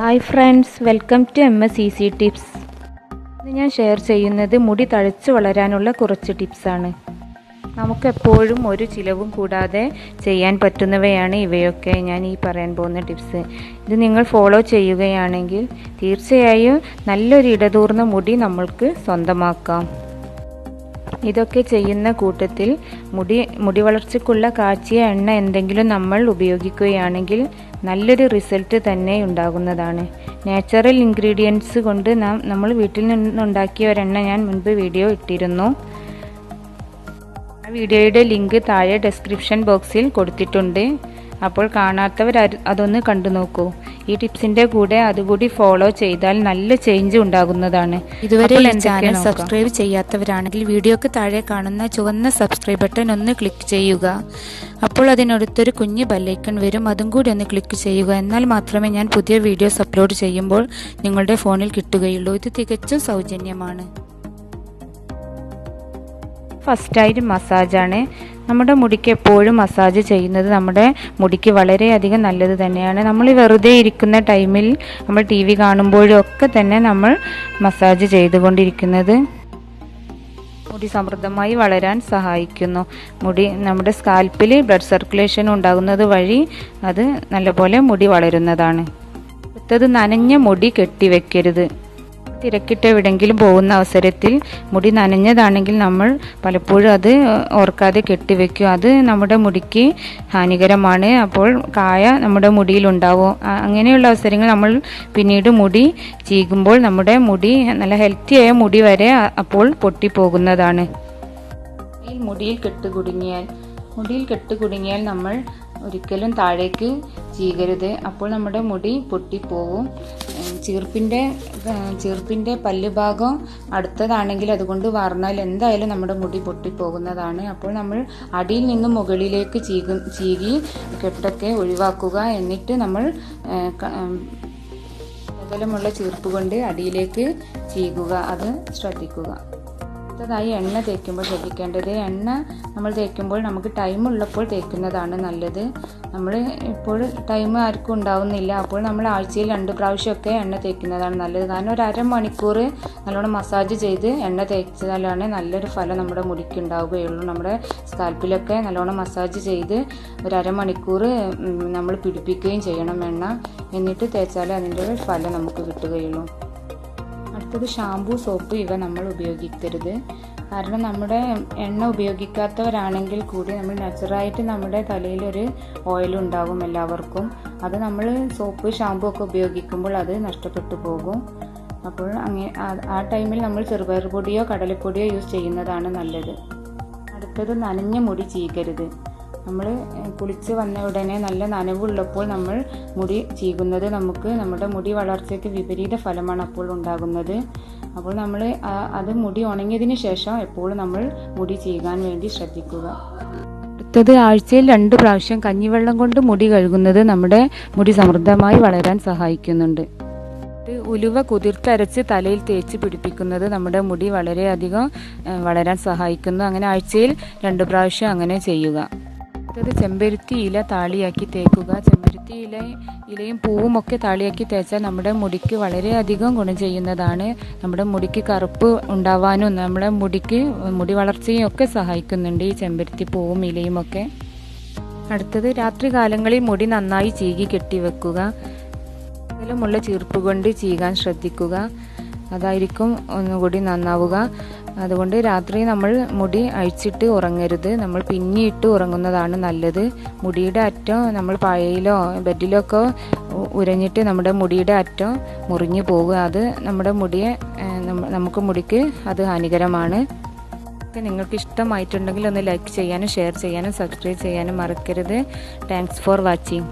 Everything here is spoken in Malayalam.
Hi friends welcome to M S E C tips ഇന്ന് ഞാൻ ഷെയർ ചെയ്യുന്നത് മുടി തഴച്ചു വളരാനുള്ള കുറച്ച് ടിപ്സാണ് നമുക്കെപ്പോഴും ഒരു ചിലവും കൂടാതെ ചെയ്യാൻ പറ്റുന്നവയാണ് ഇവയൊക്കെ ഞാൻ ഈ പറയാൻ പോകുന്ന ടിപ്സ് ഇത് നിങ്ങൾ ഫോളോ ചെയ്യുകയാണെങ്കിൽ തീർച്ചയായും നല്ലൊരു ഇടതൂർന്ന മുടി നമ്മൾക്ക് സ്വന്തമാക്കാം. ഇതൊക്കെ ചെയ്യുന്ന കൂട്ടത്തിൽ മുടി മുടി വളർച്ചയ്ക്കുള്ള കാച്ചിയ എണ്ണ എന്തെങ്കിലും നമ്മൾ ഉപയോഗിക്കുകയാണെങ്കിൽ നല്ലൊരു റിസൾട്ട് തന്നെ ഉണ്ടാകുന്നതാണ്. നാച്ചുറൽ ഇൻഗ്രീഡിയൻസ് കൊണ്ട് നാം നമ്മൾ വീട്ടിൽ നിന്നുണ്ടാക്കിയ ഒരെണ്ണ ഞാൻ മുൻപ് വീഡിയോ ഇട്ടിരുന്നു. ആ വീഡിയോയുടെ ലിങ്ക് താഴെ ഡിസ്ക്രിപ്ഷൻ ബോക്സിൽ കൊടുത്തിട്ടുണ്ട്. അപ്പോൾ കാണാത്തവർ അതൊന്ന് കണ്ടു നോക്കൂ. ഈ ടിപ്സിന്റെ കൂടെ അതുകൂടി ഫോളോ ചെയ്താൽ നല്ല ചേഞ്ച് ഉണ്ടാകുന്നതാണ്. ഇതുവരെ ചാനൽ സബ്സ്ക്രൈബ് ചെയ്യാത്തവരാണെങ്കിൽ വീഡിയോക്ക് താഴെ കാണുന്ന ചുവന്ന സബ്സ്ക്രൈബ് ബട്ടൺ ഒന്ന് ക്ലിക്ക് ചെയ്യുക. അപ്പോൾ അതിനടുത്തൊരു കുഞ്ഞ് ബെല്ലൈക്കൺ വരും. അതും കൂടി ഒന്ന് ക്ലിക്ക് ചെയ്യുക. എന്നാൽ മാത്രമേ ഞാൻ പുതിയ വീഡിയോസ് അപ്ലോഡ് ചെയ്യുമ്പോൾ നിങ്ങളുടെ ഫോണിൽ കിട്ടുകയുള്ളൂ. ഇത് തികച്ചും സൗജന്യമാണ്. ഫസ്റ്റായിട്ട് മസാജാണ് നമ്മുടെ മുടിക്ക് എപ്പോഴും മസാജ് ചെയ്യുന്നത് നമ്മുടെ മുടിക്ക് വളരെയധികം നല്ലത് തന്നെയാണ്. നമ്മൾ വെറുതെ ഇരിക്കുന്ന ടൈമിൽ നമ്മൾ ടി വി കാണുമ്പോഴും ഒക്കെ തന്നെ നമ്മൾ മസാജ് ചെയ്തുകൊണ്ടിരിക്കുന്നത്. മുടി സമൃദ്ധമായി വളരാൻ സഹായിക്കുന്നു. മുടി നമ്മുടെ സ്കാൽപ്പിൽ ബ്ലഡ് സർക്കുലേഷൻ ഉണ്ടാകുന്നത് വഴി അത് നല്ലപോലെ മുടി വളരുന്നതാണ്. അടുത്തത് നനഞ്ഞ മുടി കെട്ടിവെക്കരുത്. തിരക്കിട്ട് എവിടെങ്കിലും പോകുന്ന അവസരത്തിൽ മുടി നനഞ്ഞതാണെങ്കിൽ നമ്മൾ പലപ്പോഴും അത് ഓർക്കാതെ കെട്ടിവെക്കും. അത് നമ്മുടെ മുടിക്ക് ഹാനികരമാണ്. അപ്പോൾ കായ നമ്മുടെ മുടിയിലുണ്ടാവും ഉണ്ടാവും. അങ്ങനെയുള്ള അവസരങ്ങൾ നമ്മൾ പിന്നീട് മുടി ചീകുമ്പോൾ നമ്മുടെ മുടി നല്ല ഹെൽത്തിയായ മുടി വരെ അപ്പോൾ പൊട്ടിപ്പോകുന്നതാണ്. മുടിയിൽ കെട്ടുകുടുങ്ങിയാൽ മുടിയിൽ കെട്ടുകുടുങ്ങിയാൽ നമ്മൾ ഒരിക്കലും താഴേക്ക് ചീകരുത്. അപ്പോൾ നമ്മുടെ മുടി പൊട്ടിപ്പോവും. ചീർപ്പിന്റെ ചീർപ്പിന്റെ പല്ല് ഭാഗം അടുത്തതാണെങ്കിൽ അതുകൊണ്ട് വാർന്നാൽ എന്തായാലും നമ്മുടെ മുടി പൊട്ടിപ്പോകുന്നതാണ്. അപ്പോൾ നമ്മൾ അടിയിൽ നിന്ന് മുകളിലേക്ക് ചീകു കെട്ടൊക്കെ ഒഴിവാക്കുക എന്നിട്ട് നമ്മൾ അകലമുള്ള ചീർപ്പ് കൊണ്ട് അടിയിലേക്ക് ചീകുക. അത് ശ്രദ്ധിക്കുക. അടുത്തതായി എണ്ണ തേക്കുമ്പോൾ ശ്രദ്ധിക്കേണ്ടത്. എണ്ണ നമ്മൾ തേക്കുമ്പോൾ നമുക്ക് ടൈം ഉള്ളപ്പോൾ തേക്കുന്നതാണ് നല്ലത്. നമ്മൾ ഇപ്പോൾ ടൈം ആർക്കും ഉണ്ടാവുന്നില്ല. അപ്പോൾ നമ്മൾ ആഴ്ചയിൽ രണ്ട് പ്രാവശ്യമൊക്കെ എണ്ണ തേക്കുന്നതാണ് നല്ലത്. കാരണം ഒരു അരമണിക്കൂർ നല്ലോണം മസാജ് ചെയ്ത് എണ്ണ തേച്ചാലാണ് നല്ലൊരു ഫലം നമ്മുടെ മുടിക്ക് ഉണ്ടാവുകയുള്ളൂ നമ്മുടെ സ്കാൽപ്പിലൊക്കെ നല്ലോണം മസാജ് ചെയ്ത് ഒരു അരമണിക്കൂർ നമ്മൾ പിടിപ്പിക്കുകയും ചെയ്യണം എണ്ണ. എന്നിട്ട് തേച്ചാലേ അതിന്റെ ഫലം നമുക്ക് കിട്ടുകയുള്ളൂ. അടുത്തത് ഷാമ്പു സോപ്പ് ഇവ നമ്മൾ ഉപയോഗിക്കരുത്. കാരണം നമ്മുടെ എണ്ണ ഉപയോഗിക്കാത്തവരാണെങ്കിൽ കൂടി നമ്മൾ നാച്ചുറലായിട്ട് നമ്മുടെ തലയിൽ ഒരു ഓയിൽ ഉണ്ടാകും എല്ലാവർക്കും. അത് നമ്മൾ സോപ്പ് ഷാമ്പു ഒക്കെ ഉപയോഗിക്കുമ്പോൾ അത് നഷ്ടപ്പെട്ടു പോകും. അപ്പോൾ അങ്ങനെ ആ ടൈമിൽ നമ്മൾ ചെറുപയർ പൊടിയോ കടലപ്പൊടിയോ യൂസ് ചെയ്യുന്നതാണ് നല്ലത്. അടുത്തത് നനഞ്ഞ മുടി ചീകരുത്. നമ്മൾ കുളിച്ച് വന്ന ഉടനെ നല്ല നനവുള്ളപ്പോൾ നമ്മൾ മുടി ചീകുന്നത് നമുക്ക് നമ്മുടെ മുടി വളർച്ചയ്ക്ക് വിപരീത ഫലമാണ് അപ്പോൾ ഉണ്ടാകുന്നത്. അപ്പോൾ നമ്മൾ അത് മുടി ഉണങ്ങിയതിന് ശേഷം എപ്പോഴും നമ്മൾ മുടി ചീകാൻ വേണ്ടി ശ്രദ്ധിക്കുക. അടുത്തത് ആഴ്ചയിൽ രണ്ട് പ്രാവശ്യം കഞ്ഞിവെള്ളം കൊണ്ട് മുടി കഴുകുന്നത് നമ്മുടെ മുടി സമൃദ്ധമായി വളരാൻ സഹായിക്കുന്നുണ്ട്. ഉലുവ കുതിർത്തരച്ച് തലയിൽ തേച്ച് പിടിപ്പിക്കുന്നത് നമ്മുടെ മുടി വളരെയധികം വളരാൻ സഹായിക്കുന്നു. അങ്ങനെ ആഴ്ചയിൽ രണ്ട് പ്രാവശ്യം അങ്ങനെ ചെയ്യുക. അടുത്തത് ചെമ്പരുത്തി ഇല താളിയാക്കി തേക്കുക. ചെമ്പരുത്തി ഇല ഇലയും പൂവും ഒക്കെ താളിയാക്കി തേച്ചാൽ നമ്മുടെ മുടിക്ക് വളരെയധികം ഗുണം ചെയ്യുന്നതാണ്. നമ്മുടെ മുടിക്ക് കറുപ്പ് ഉണ്ടാവാനും നമ്മുടെ മുടിക്ക് മുടി വളർച്ചയും ഒക്കെ സഹായിക്കുന്നുണ്ട് ഈ ചെമ്പരുത്തി പൂവും ഇലയും ഒക്കെ. അടുത്തത് രാത്രി കാലങ്ങളിൽ മുടി നന്നായി ചീകി കെട്ടിവെക്കുക. അകലമുള്ള ചീർപ്പ് കൊണ്ട് ചീകാൻ ശ്രദ്ധിക്കുക. അതായിരിക്കും ഒന്നുകൂടി നന്നാവുക. അതുകൊണ്ട് രാത്രി നമ്മൾ മുടി അഴിച്ചിട്ട് ഉറങ്ങരുത്. നമ്മൾ പിന്നിയിട്ട് ഉറങ്ങുന്നതാണ് നല്ലത്. മുടിയുടെ അറ്റം നമ്മൾ പായയിലോ ബെഡിലോ ഒക്കെ ഉരഞ്ഞിട്ട് നമ്മുടെ മുടിയുടെ അറ്റം മുറിഞ്ഞു പോകുക. അത് നമ്മുടെ മുടിയെ നമുക്ക് മുടിക്ക് അത് ഹാനികരമാണ്. നിങ്ങൾക്ക് ഇഷ്ടമായിട്ടുണ്ടെങ്കിൽ ഒന്ന് ലൈക്ക് ചെയ്യാനും ഷെയർ ചെയ്യാനും സബ്സ്ക്രൈബ് ചെയ്യാനും മറക്കരുത്. Thanks for watching